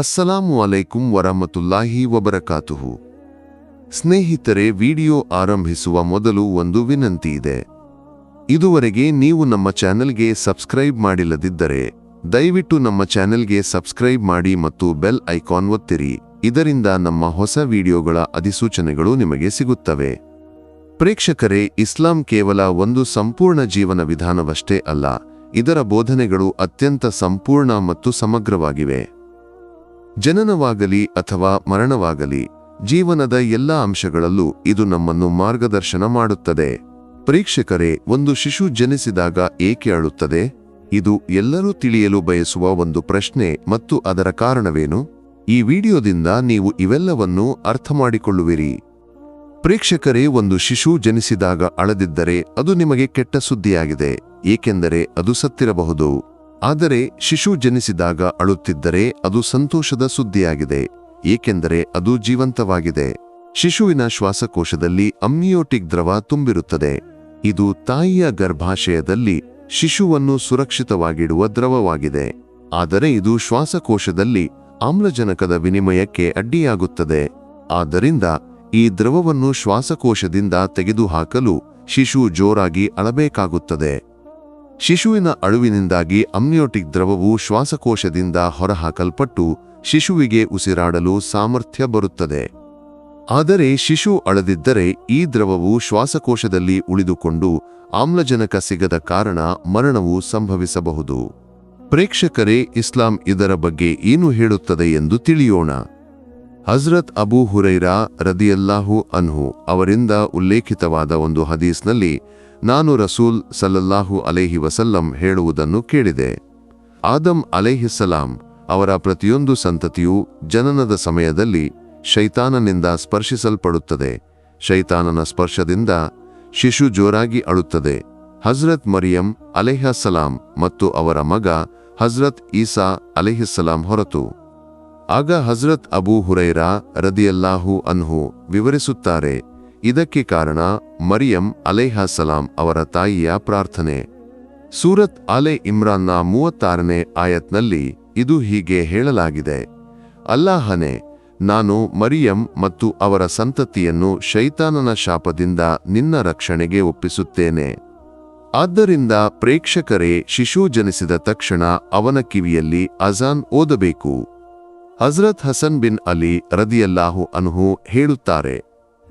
ಅಸ್ಸಲಾಮು ಅಲೈಕುಂ ವರಹಮತುಲ್ಲಾಹಿ ವಬರಕಾತುಹು. ಸ್ನೇಹಿತರೆ, ವಿಡಿಯೋ ಆರಂಭಿಸುವ ಮೊದಲು ಒಂದು ವಿನಂತಿ ಇದೆ. ಇದುವರೆಗೆ ನೀವು ನಮ್ಮ ಚಾನೆಲ್ಗೆ ಸಬ್ಸ್ಕ್ರೈಬ್ ಮಾಡಿಲ್ಲದಿದ್ದರೆ, ದಯವಿಟ್ಟು ನಮ್ಮ ಚಾನೆಲ್ಗೆ ಸಬ್ಸ್ಕ್ರೈಬ್ ಮಾಡಿ ಮತ್ತು ಬೆಲ್ ಐಕಾನ್ ಒತ್ತಿರಿ. ಇದರಿಂದ ನಮ್ಮ ಹೊಸ ವಿಡಿಯೋಗಳ ಅಧಿಸೂಚನೆಗಳು ನಿಮಗೆ ಸಿಗುತ್ತವೆ. ಪ್ರೇಕ್ಷಕರೇ, ಇಸ್ಲಾಂ ಕೇವಲ ಒಂದು ಸಂಪೂರ್ಣ ಜೀವನ ವಿಧಾನವಷ್ಟೇ ಅಲ್ಲ, ಇದರ ಬೋಧನೆಗಳು ಅತ್ಯಂತ ಸಂಪೂರ್ಣ ಮತ್ತು ಸಮಗ್ರವಾಗಿವೆ. ಜನನವಾಗಲಿ ಅಥವಾ ಮರಣವಾಗಲಿ, ಜೀವನದ ಎಲ್ಲ ಅಂಶಗಳಲ್ಲೂ ಇದು ನಮ್ಮನ್ನು ಮಾರ್ಗದರ್ಶನ ಮಾಡುತ್ತದೆ. ಪ್ರೇಕ್ಷಕರೇ, ಒಂದು ಶಿಶು ಜನಿಸಿದಾಗ ಏಕೆ ಅಳುತ್ತದೆ? ಇದು ಎಲ್ಲರೂ ತಿಳಿಯಲು ಬಯಸುವ ಒಂದು ಪ್ರಶ್ನೆ ಮತ್ತು ಅದರ ಕಾರಣವೇನು? ಈ ವಿಡಿಯೋದಿಂದ ನೀವು ಇವೆಲ್ಲವನ್ನೂ ಅರ್ಥ ಮಾಡಿಕೊಳ್ಳುವಿರಿ ಪ್ರೇಕ್ಷಕರೇ, ಒಂದು ಶಿಶು ಜನಿಸಿದಾಗ ಅಳದಿದ್ದರೆ ಅದು ನಿಮಗೆ ಕೆಟ್ಟ ಸುದ್ದಿಯಾಗಿದೆ, ಏಕೆಂದರೆ ಅದು ಸತ್ತಿರಬಹುದು. ಆದರೆ ಶಿಶು ಜನಿಸಿದಾಗ ಅಳುತ್ತಿದ್ದರೆ ಅದು ಸಂತೋಷದ ಸುದ್ದಿಯಾಗಿದೆ, ಏಕೆಂದರೆ ಅದು ಜೀವಂತವಾಗಿದೆ. ಶಿಶುವಿನ ಶ್ವಾಸಕೋಶದಲ್ಲಿ ಅಮ್ನಿಯೋಟಿಕ್ ದ್ರವ ತುಂಬಿರುತ್ತದೆ. ಇದು ತಾಯಿಯ ಗರ್ಭಾಶಯದಲ್ಲಿ ಶಿಶುವನ್ನು ಸುರಕ್ಷಿತವಾಗಿಡುವ ದ್ರವವಾಗಿದೆ. ಆದರೆ ಇದು ಶ್ವಾಸಕೋಶದಲ್ಲಿ ಆಮ್ಲಜನಕದ ವಿನಿಮಯಕ್ಕೆ ಅಡ್ಡಿಯಾಗುತ್ತದೆ. ಆದ್ದರಿಂದ ಈ ದ್ರವವನ್ನು ಶ್ವಾಸಕೋಶದಿಂದ ತೆಗೆದುಹಾಕಲು ಶಿಶು ಜೋರಾಗಿ ಅಳಬೇಕಾಗುತ್ತದೆ. ಶಿಶುವಿನ ಅಳುವಿನಿಂದಾಗಿ ಅಮ್ನಿಯೋಟಿಕ್ ದ್ರವವು ಶ್ವಾಸಕೋಶದಿಂದ ಹೊರಹಾಕಲ್ಪಟ್ಟು ಶಿಶುವಿಗೆ ಉಸಿರಾಡಲು ಸಾಮರ್ಥ್ಯ ಬರುತ್ತದೆ. ಆದರೆ ಶಿಶು ಅಳದಿದ್ದರೆ ಈ ದ್ರವವು ಶ್ವಾಸಕೋಶದಲ್ಲಿ ಉಳಿದುಕೊಂಡು ಆಮ್ಲಜನಕ ಸಿಗದ ಕಾರಣ ಮರಣವು ಸಂಭವಿಸಬಹುದು. ಪ್ರೇಕ್ಷಕರೇ, ಇಸ್ಲಾಂ ಇದರ ಬಗ್ಗೆ ಏನು ಹೇಳುತ್ತದೆ ಎಂದು ತಿಳಿಯೋಣ. ಹಜ್ರತ್ ಅಬೂ ಹುರೈರಾ ರದಿಯಲ್ಲಾಹು ಅನ್ಹು ಅವರಿಂದ ಉಲ್ಲೇಖಿತವಾದ ಒಂದು ಹದೀಸ್ನಲ್ಲಿ ನಾನು ರಸೂಲ್ ಸಲ್ಲಲ್ಲಾಹು ಅಲೇಹಿ ವಸಲ್ಲಂ ಹೇಳುವುದನ್ನು ಕೇಳಿದೆ. ಆದಂ ಅಲೇಹಿಸ್ಸಲಾಂ ಅವರ ಪ್ರತಿಯೊಂದು ಸಂತತಿಯು ಜನನದ ಸಮಯದಲ್ಲಿ ಶೈತಾನನಿಂದ ಸ್ಪರ್ಶಿಸಲ್ಪಡುತ್ತದೆ. ಶೈತಾನನ ಸ್ಪರ್ಶದಿಂದ ಶಿಶು ಜೋರಾಗಿ ಅಳುತ್ತದೆ. ಹಜ್ರತ್ ಮರಿಯಂ ಅಲೆಹಸಲಾಂ ಮತ್ತು ಅವರ ಮಗ ಹಜ್ರತ್ ಈಸಾ ಅಲೆಹಿಸ್ಸಲಾಂ ಹೊರತು. ಆಗ ಹಜ್ರತ್ ಅಬೂ ಹುರೈರಾ ರದಿಯಲ್ಲಾಹು ಅನ್ಹು ವಿವರಿಸುತ್ತಾರೆ, ಇದಕ್ಕೆ ಕಾರಣ ಮರಿಯಂ ಅಲೇಹಸಲಾಂ ಅವರ ತಾಯಿಯ ಪ್ರಾರ್ಥನೆ. ಸೂರತ್ ಅಲೆ ಇಮ್ರಾನ್ನ ಮೂವತ್ತಾರನೇ ಆಯತ್ನಲ್ಲಿ ಇದು ಹೀಗೆ ಹೇಳಲಾಗಿದೆ. ಅಲ್ಲಾಹನೆ, ನಾನು ಮರಿಯಂ ಮತ್ತು ಅವರ ಸಂತತಿಯನ್ನು ಶೈತಾನನ ಶಾಪದಿಂದ ನಿನ್ನ ರಕ್ಷಣೆಗೆ ಒಪ್ಪಿಸುತ್ತೇನೆ. ಆದ್ದರಿಂದ ಪ್ರೇಕ್ಷಕರೇ, ಶಿಶು ಜನಿಸಿದ ತಕ್ಷಣ ಅವನ ಕಿವಿಯಲ್ಲಿ ಅಜಾನ್ ಓದಬೇಕು. ಹಜರತ್ ಹಸನ್ ಬಿನ್ ಅಲಿ ರದಿಯಲ್ಲಾಹು ಅನ್ಹು ಹೇಳುತ್ತಾರೆ.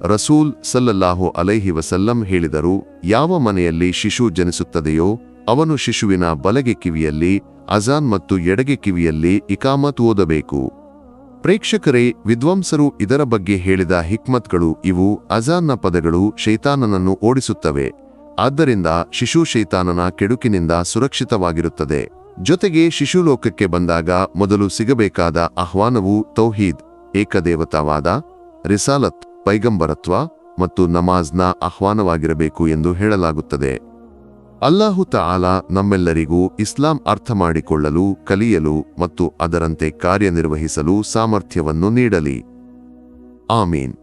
ರಸೂಲ್ ಸಲ್ಲಲ್ಲಾಹು ಅಲೈಹಿ ವಸಲ್ಲಂ ಹೇಳಿದರು, ಯಾವ ಮನೆಯಲ್ಲಿ ಶಿಶು ಜನಿಸುತ್ತದೆಯೋ ಅವನು ಶಿಶುವಿನ ಬಲಗೆ ಕಿವಿಯಲ್ಲಿ, ಅಜಾನ್ ಮತ್ತು ಎಡಗೆ ಕಿವಿಯಲ್ಲಿ ಇಕಾಮತ್ ಓದಬೇಕು. ಪ್ರೇಕ್ಷಕರೇ, ವಿದ್ವಾಂಸರು ಇದರ ಬಗ್ಗೆ ಹೇಳಿದ ಹಿಕ್ಮತ್ಗಳು ಇವು ಅಜಾನ್ನ ಪದಗಳು ಶೈತಾನನನ್ನು ಓಡಿಸುತ್ತವೆ. ಆದ್ದರಿಂದ ಶಿಶು ಶೈತಾನನ ಕೆಡುಕಿನಿಂದ ಸುರಕ್ಷಿತವಾಗಿರುತ್ತದೆ. ಜೊತೆಗೆ ಶಿಶುಲೋಕಕ್ಕೆ ಬಂದಾಗ ಮೊದಲು ಸಿಗಬೇಕಾದ ಆಹ್ವಾನವು ತೌಹೀದ್, ಏಕದೇವತಾವಾದ, ರಿಸಾಲತ್. ಪೈಗಂಬರತ್ವ ಮತ್ತು ನಮಾಜ್ನ ಆಹ್ವಾನವಾಗಿರಬೇಕು ಎಂದು ಹೇಳಲಾಗುತ್ತದೆ. ಅಲ್ಲಾಹು ತಾಲ ನಮ್ಮೆಲ್ಲರಿಗೂ ಇಸ್ಲಾಂ ಅರ್ಥ ಮಾಡಿಕೊಳ್ಳಲು ಕಲಿಯಲು ಮತ್ತು ಅದರಂತೆ ಕಾರ್ಯನಿರ್ವಹಿಸಲು ಸಾಮರ್ಥ್ಯವನ್ನು ನೀಡಲಿ. ಆಮೀನ್.